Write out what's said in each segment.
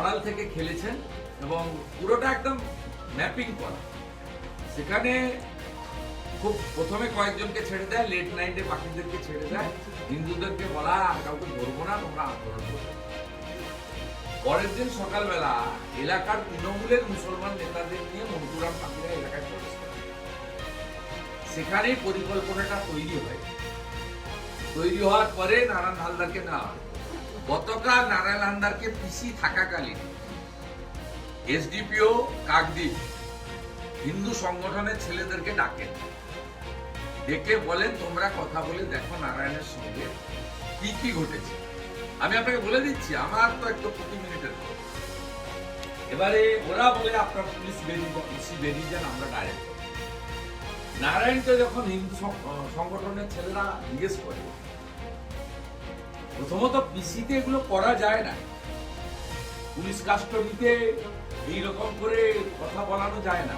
আড়াল থেকে খেলেছেন এবং পুরোটা একদম ম্যাপিং করা। সেখানে খুব প্রথমে কয়েকজনকে ছেড়ে দেয় লেট নাইটে বাকিদেরকে ছেড়ে দেয়। হিন্দুদেরকে বলা, আর কাউকে ধরবো না, তোমরা আন্দোলন করবে পরের দিন সকালবেলা এলাকার তৃণমূলের মুসলমান নেতাদের নিয়ে মন্টুরাম পাখিরা এলাকায় প্রবেশ করে। সেখানেই পরিকল্পনাটা তৈরি হয়। তৈরি হওয়ার পরে নারায়ণ হালদারকে না গতকাল নারায়ণ হালদারকে পিসি থাকাকালীন এসডিপিও কাকদ্বীপ হিন্দু সংগঠনের ছেলেদেরকে ডাকেন। ডেকে বলেন, তোমরা কথা বলে দেখো নারায়ণের সঙ্গে কি কি ঘটেছে। আমি আপনাকে বলে দিচ্ছি, আমার তো একটু প্রতি মিনিটের খবর। এবারে ওরা বলে, আপনার পুলিশ বেরিয়ে পুলিশ বেরিয়ে যান, আমরা ডাইরেক্ট নারায়ণকে যখন হিন্দু সংগঠনের ছেলেরা জিজ্ঞেস করে প্রথমত পিসিতে এগুলো করা যায় না। পুলিশ কাস্টডিতে এইরকম করে কথা বলানো যায় না।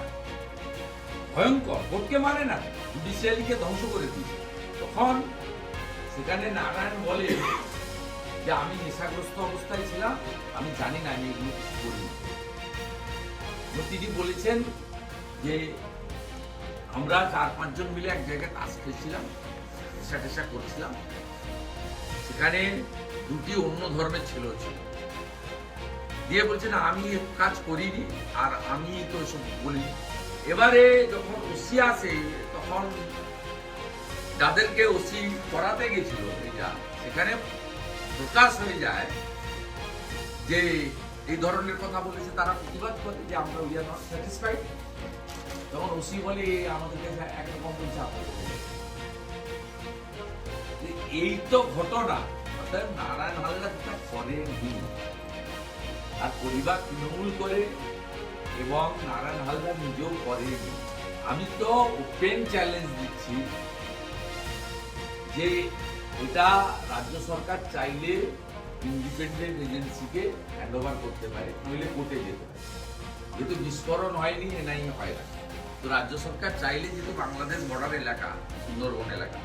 ভয়ঙ্কর, কোর্টকে মানে না, জুডিশিয়ারিকে ধ্বংস করে দিয়েছে তখন সেখানে নারায়ণ বলে যে, আমি নেশাগ্রস্ত অবস্থায় ছিলাম, আমি জানি না, আমি এগুলো কিছু করিনি। তিনি বলেছেন যে, আমরা চার পাঁচজন মিলে এক জায়গায় তাস খেলছিলাম নেশা টেশা করছিলাম। সেখানে দুটি অন্য ধর্মের ছেলে দিয়ে বলছে, না, আমি কাজ করিনি, আর আমি তো এসব বলিনি। এবারে যখন ওসি আসে, তখন যাদেরকে ওসি করাতে গেছিল, এটা, সেখানে প্রকাশ হয়ে যায় যে এই ধরনের কথা বলেছে, তারা প্রতিবাদ করে যে আমরা উই আর নট স্যাটিসফাইড তখন ওসি বলে আমাদেরকে একরকম বলছে এই তো ঘটনা। অর্থাৎ নারায়ণ হালদারটা করেনি আর পরিবার তৃণমূল করে এবং নারায়ণ হালদার নিজেও করেনি আমি তো ওপেন চ্যালেঞ্জ দিচ্ছি যে এটা রাজ্য সরকার চাইলে ইন্ডিপেন্ডেন্ট এজেন্সিকে হ্যান্ড ওভার করতে পারে, নইলে কোর্টে যেতে পারে। যেহেতু বিস্ফোরণ হয়নি এনআই হয় না। তো রাজ্য সরকার চাইলে যেহেতু বাংলাদেশ বর্ডার এলাকা, সুন্দরবন এলাকা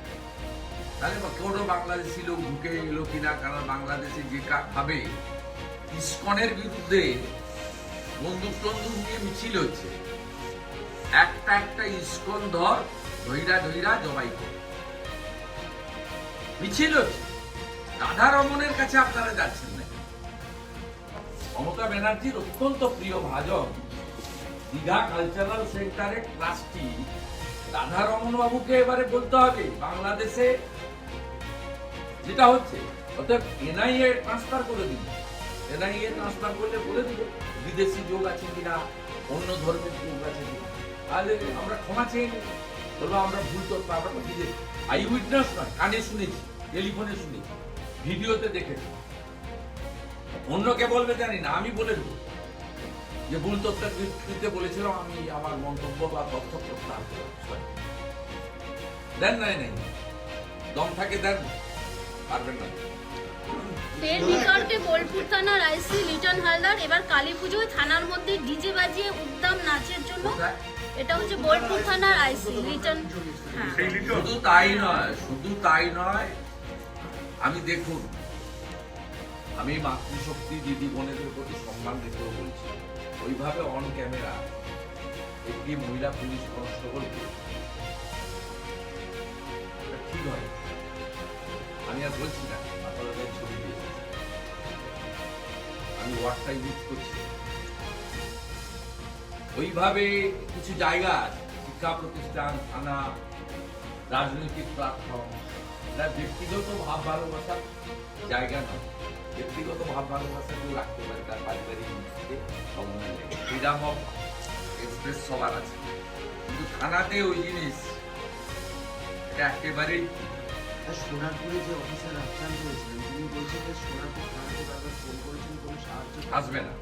তাহলে কোনো বাংলাদেশি লোক ঢুকে এলো কিনা, কারণ বাংলাদেশে যে খাবে ইস্কনের বিরুদ্ধে বন্দুক টন্দুক নিয়ে মিছিল হচ্ছে, একটা একটা ইস্কন ধর ধৈরা ধৈরা জবাই কর। মিছিল হচ্ছে। রাধা রমনের কাছে আপনারা যাচ্ছেন না। মমতা ব্যানার্জির অত্যন্ত প্রিয় ভাজন দীঘা কালচারাল সেন্টারের ট্রাস্টি রাধা রমন বাবুকে এবারে বলতে হবে, বাংলাদেশে যেটা হচ্ছে অর্থাৎ এনআইএ ট্রান্সফার করে দিন এনআইএ ট্রান্সফার করলে বলে দিবে, বিদেশি যোগ আছে কিনা, অন্য ধর্মের যোগ আছে কিনা। তাহলে আমরা ক্ষমা চেয়ে নেব। বলব আমরা ভুল তথ্য, আমরা নিজে আই উইটনেস নয় কানে শুনেছি, টেলিফোনে শুনেছি, ভিডিওতে দেখেছি। অন্যকে বলবে জানি না, আমি বলে দেবো। যে ভুল তথ্যের ভিত্তিতে বলেছিলাম, আমি আমার মন্তব্য বা তথ্য প্রত্যাহার দেন নাই নাই। দম থাকে দেন পারবেন না। ফের বিতর্কে বোলপুর থানার আইসি লিটন হালদার এবার কালী পুজোয় থানার মধ্যে ডিজে বাজিয়ে উদ্দাম নাচের জন্য। এটা হচ্ছে বোলপুর থানার আইসি লিটন হ্যাঁ। শুধু তাই নয় শুধু তাই নয় আমি দেখুন আমি মাতৃশক্তি দিদি বোনেদের প্রতি সম্মান রেখেও বলছি ওইভাবে অন ক্যামেরা একটি মহিলা পুলিশ কনস্টেবলকে ঠিক হয় আর বলছি না, আপনাদের ছবি দিয়ে আমি ওয়ার্ডটা ইউজ করছি। ওইভাবে কিছু জায়গা শিক্ষা প্রতিষ্ঠান, থানা, রাজনৈতিক প্ল্যাটফর্ম এটা ব্যক্তিগত ভাব ভালোবাসার জায়গা নয়। ব্যক্তিগত ভাব ভালোবাসা কেউ রাখতে পারে, তার পারিবারিক ভিত্তিতে ফ্রিডাম অফ এক্সপ্রেস সবার আছে। কিন্তু থানাতে ওই জিনিস, এটা একেবারেই আসবে না।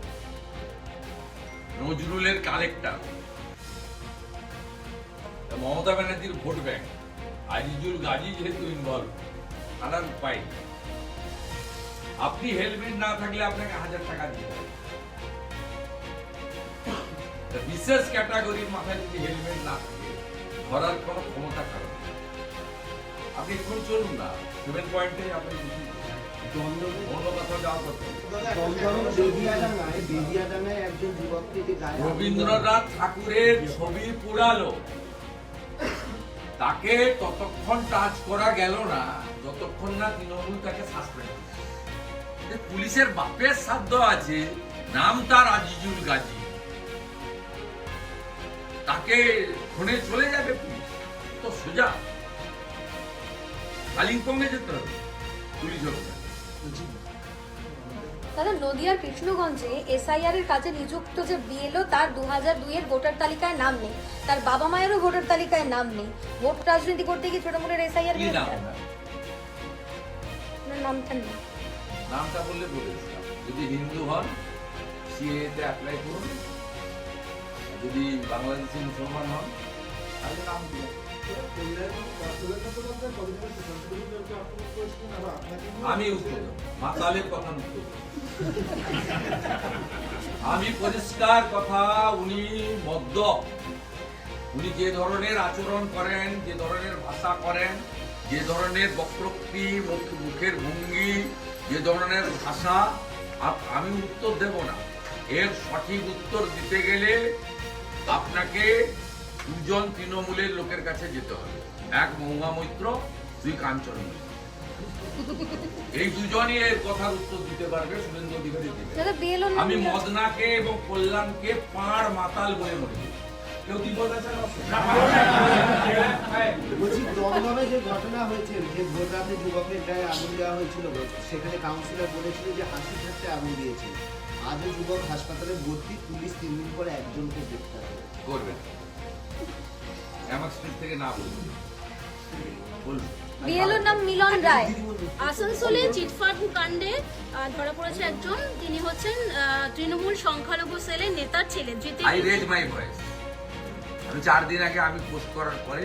নজরুলের মমতা ব্যানার্জির ভোট ব্যাংক, আজিজুল গাজী যেহেতু ইনভলভ তার উপায় আপনি হেলমেট না থাকলে আপনাকে হাজার টাকা দিতে বিশেষ ক্যাটাগরির মাথায় যদি হেলমেট না থাকে, ধরার কোনো ক্ষমতা কারণ। আপনি চলুন না। পয়েন্টে আপনি রবীন্দ্রনাথ ঠাকুরের ছবি পুরালো। তাকে ততক্ষণ টাচ করা গেল না, যতক্ষণ না তৃণমূল তাকে পুলিশের বাপের সাধ্য আছে, নাম তার আজিজুল গাজী। তাকে ফোনে চলে যাবে পুলিশ। তো সোজা। কালিম্পংয়ে যেতে হবে। পুলিশ দাদা নদিয়ার কৃষ্ণগঞ্জে এসআইআর এর কাজে নিযুক্ত যে বিএলও তার দু হাজার দুইয়ের ভোটার তালিকায় নাম নেই। তার বাবা মায়েরও ভোটার তালিকায় নাম নেই। ভোট রাজনীতি করতে গিয়ে তৃণমূলের এসআইআর নামটা নেই। নামটা বললে বলে যদি হিন্দু হন সিএতে অ্যাপ্লাই করুন। যদি বাংলাদেশি মুসলমান হন তাহলে নাম দিলাম। আমি উত্তর মাতালের কথা আমি পরিষ্কার কথা, উনি মদ্য। উনি যে ধরনের আচরণ করেন, যে ধরনের ভাষা করেন, যে ধরনের বক্রোক্তি, মুখ- মুখের ভঙ্গি, যে ধরনের ভাষা আমি উত্তর দেব না। এর সঠিক উত্তর দিতে গেলে আপনাকে দুজন তৃণমূলের লোকের কাছে যেতে হবে। এক মহুয়া মৈত্র দুই কাঞ্চন মৈত্র। এই দুজনই এর কথার উত্তর দিতে পারবে সুরেন্দ্র অধিকারী আমি মদনাকে এবং কল্যাণকে পাঁড় মাতাল বলে মনে করি। কেউ কি বলতে বলছি দমদমে যে ঘটনা হয়েছে যে যুবকের গায়ে আগুন দেওয়া হয়েছিল সেখানে কাউন্সিলর বলেছিল যে হাসি আগুন দিয়েছে। আজও যুবক হাসপাতালে ভর্তি পুলিশ তিন দিন পরে একজনকে গ্রেপ্তার করেছে। করবেন আমার স্ট্রিট থেকে না বলুন। বলুন। বিএলওর নাম মিলন রায়। আসানসোলে চিটফাট কাণ্ডে ধরা পড়েছে একজন। তিনি হচ্ছেন তৃণমূল সংখ্যালঘু সেলের নেতার ছেলে আই রেজ মাই ভয়েস আমি চার দিন আগে আমি পোস্ট করার পরে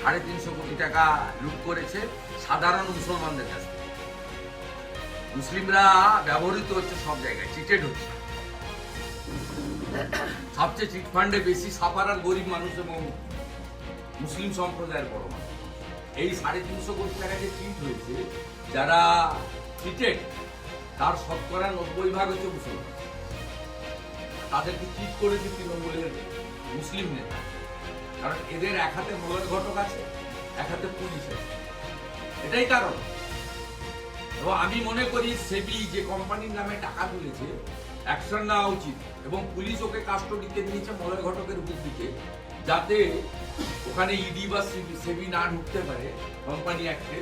সাড়ে তিনশো কোটি টাকা লুট করেছে সাধারণ মুসলমানদের কাছ থেকে। মুসলিমরা ব্যবহৃত হচ্ছে সব জায়গায় চিটেড হচ্ছে। সবচেয়ে চিট ফান্ডে বেশি সাফার আর গরিব মানুষ এবং মুসলিম সম্প্রদায়ের বড় মানুষ। এই সাড়ে তিনশো কোটি টাকা যে চিট হয়েছে যারা চিটেড তার শতকরা নব্বই ভাগ হচ্ছে মুসলমান তাদেরকে চিট করেছে তৃণমূলের মুসলিম নেতা। কারণ এদের এক হাতে মলয় ঘটক আছে, এক হাতে পুলিশ আছে। এটাই কারণ। এবং আমি মনে করি সেবি যে কোম্পানির নামে টাকা তুলেছে অ্যাকশন নেওয়া উচিত এবং পুলিশ ওকে কাস্টডিতে নিয়েছে মলয় ঘটকের বুদ্ধিতে যাতে ওখানে ইডি বা সেবি না ঢুকতে পারে কোম্পানি অ্যাক্টে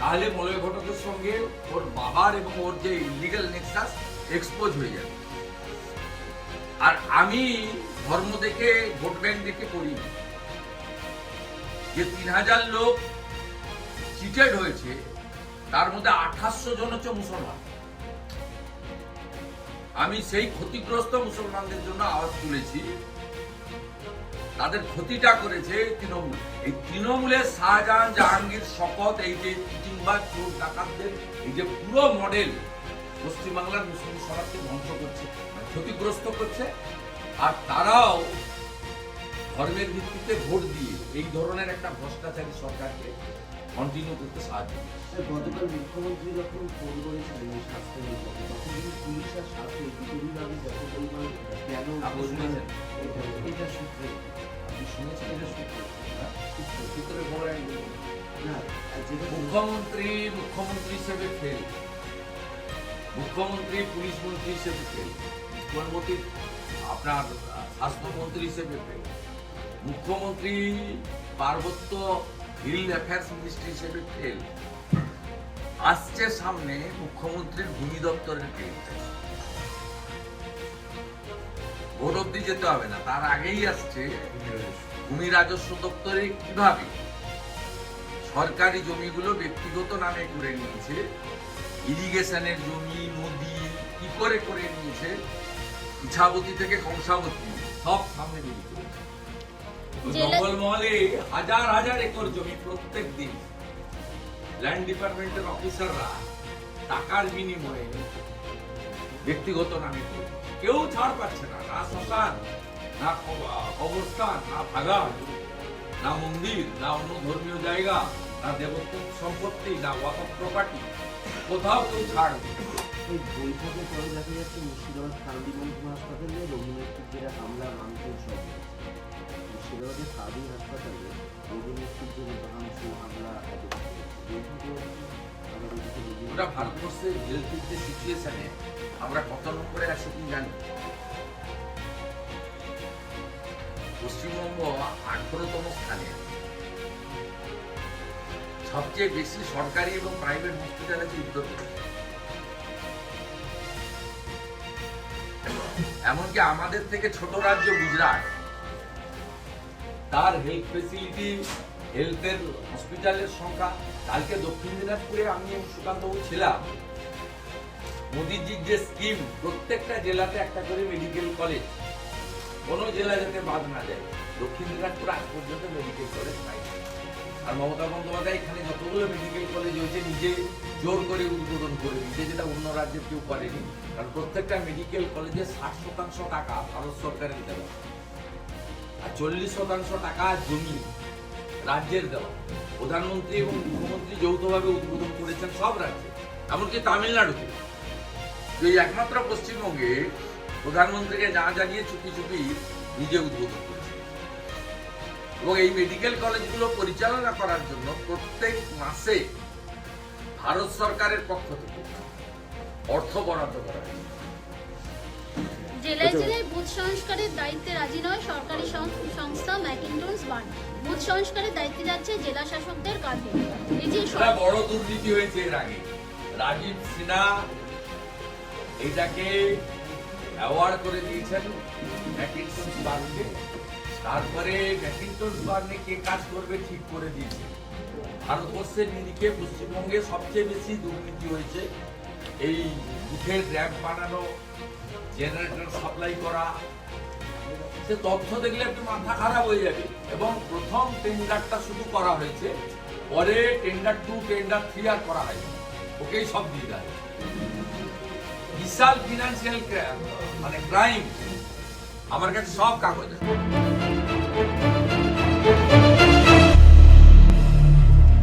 তাহলে মলয় ঘটকের সঙ্গে ওর বাবার এবং ওর যে ইলিগাল নেক্সাস এক্সপোজ হয়ে যাবে। আর আমি ধর্ম দেখে, ভোট ব্যাংক দেখে করি যে তিন হাজার লোক চিটেড হয়েছে, তার মধ্যে আঠাশশো জন হচ্ছে মুসলমান। আমি সেই ক্ষতিগ্রস্ত মুসলমানদের জন্য আওয়াজ তুলেছি। তাদের ক্ষতিটা করেছে তৃণমূল। এই তৃণমূলের শাহজাহান জাহাঙ্গীর শপথ, এই যে চিটিংবাজ চোর ডাকাতদের, এই যে পুরো মডেল পশ্চিমবাংলার মুসলিম সমাজকে ধ্বংস করছে মানে ক্ষতিগ্রস্ত করছে, আর তারাও ধর্মের ভিত্তিতে ভোট দিয়ে এই ধরনের একটা ভ্রষ্টাচারী সরকারকে কন্টিনিউ করতে সাহায্য। গতকাল মুখ্যমন্ত্রী যখন ফোন করেছিলেন এই স্বাস্থ্য তখন কিন্তু পুলিশ আর স্বাস্থ্য দুটো বিভাগে যত পরিমাণ কেন শুনেছেন? এটা- সূত্রে। আপনি শুনেছেন এটা সূত্রে? হ্যাঁ? সূত্রে। খবর না মুখ্যমন্ত্রী মুখ্যমন্ত্রী হিসেবে ফেল মুখ্যমন্ত্রী পুলিশ মন্ত্রী হিসেবে ফেল মুখ্যমন্ত্রী আপনার স্বাস্থ্যমন্ত্রী হিসেবে ফেল মুখ্যমন্ত্রী পার্বত্য হিল অ্যাফেয়ার্স মিনিস্ট্রি হিসেবে ফেল আসছে সামনে মুখ্যমন্ত্রীর ভূমি দপ্তরের ভোট অব্দি যেতে হবে না, তার আগেই আসছে ভূমি রাজস্ব দপ্তরে কীভাবে? সরকারি জমিগুলো ব্যক্তিগত নামে করে নিয়েছে, ইরিগেশনের জমি, নদী, কি করে করে নিয়েছে ইছাবতী থেকে কংসাবতী, সব সামনে বেরিয়ে চলেছে। তো জেলা- জঙ্গলমহলে হাজার হাজার একর জমি প্রত্যেক দিন ল্যান্ড ডিপার্টমেন্টের অফিসাররা টাকার বিনিময়ে ব্যক্তিগত নামে কেউ ছাড় পাচ্ছে না না শ্মশান না কব- কবরস্থান না ভাগান না মন্দির না অন্য ধর্মীয় জায়গা না দেবত্ব সম্পত্তি না ওয়াক প্রপার্টি কোথাও কেউ ছাড় নেই। এই বৈঠকের পরে দেখা যাচ্ছে মুর্শিদাবাদ কান্দি মহকুমা হাসপাতালে রোগী হামলা ভাঙচুর সব। হাসপাতালে ওটা ভারতবর্ষের আমরা কত নম্বরে আছি কি জানি? পশ্চিমবঙ্গ আঠেরোতম স্থানে। সবচেয়ে বেশি সরকারি এবং প্রাইভেট হসপিটাল আছে উত্তরপ্রদেশ। এমনকি আমাদের থেকে ছোট রাজ্য গুজরাট। তার হেলথ ফেসিলিটি হেলথের হসপিটালের সংখ্যা। কালকে দক্ষিণ দিনাজপুরে আমি সুকান্তবাবু ছিলাম। মোদিজির যে স্কিম প্রত্যেকটা জেলাতে একটা করে মেডিকেল কলেজ কোনো জেলা যাতে বাদ না যায় দক্ষিণ দিনাজপুর আজ পর্যন্ত মেডিকেল কলেজ নাই আর মমতা বন্দ্যোপাধ্যায় এখানে যতগুলো মেডিকেল কলেজ হয়েছে, নিজে জোর করে উদ্বোধন করে দিয়েছে যেটা অন্য রাজ্যে কেউ করেনি। কারণ প্রত্যেকটা মেডিকেল কলেজে ষাট শতাংশ টাকা ভারত সরকারের দেওয়া। চল্লিশ শতাংশ টাকা জমি রাজ্যের দেওয়া। প্রধানমন্ত্রী এবং মুখ্যমন্ত্রী যৌথভাবে উদ্বোধন করেছেন সব রাজ্যে, এমনকি তামিলনাড়ুতে। এই একমাত্র পশ্চিমবঙ্গে প্রধানমন্ত্রীকে না জানিয়ে চুপি চুপি নিজে উদ্বোধন করেছে এবং এই মেডিকেল কলেজগুলো পরিচালনা করার জন্য প্রত্যেক মাসে ভারত সরকারের পক্ষ থেকে অর্থ বরাদ্দ করা হয়েছে। জেলায় জেলায় বুথ সংস্কারের দায়িত্বে রাজি নয় সরকারি সংস্থা ম্যাকিন্টনস বার্ন। বুথ সংস্কারের দায়িত্বে যাচ্ছে জেলা শাসকদের কাঁধে। এই যে বড় দুর্নীতি হয়েছে এর আগে। রাজীব সিনহা এটাকে অ্যাওয়ার্ড করে দিয়েছেন ম্যাকিন্টনস বার্নকে। তারপরে ম্যাকিন্টনস বার্নে কে কাজ করবে ঠিক করে দিয়েছে। ভারতবর্ষের নিরিখে পশ্চিমবঙ্গে সবচেয়ে বেশি দুর্নীতি হয়েছে এই বুথের র্যাম্প বানানো জেনারেটর সাপ্লাই করা, সে তথ্য দেখলে একটু মাথা খারাপ হয়ে যাবে। এবং প্রথম টেন্ডারটা শুধু করা হয়েছে, পরে টেন্ডার টু টেন্ডার থ্রি আর করা হয়নি। ওকেই সব দিয়ে দেয়। বিশাল ফিনান্সিয়াল মানে ক্রাইম আমার কাছে সব কাগজ আছে।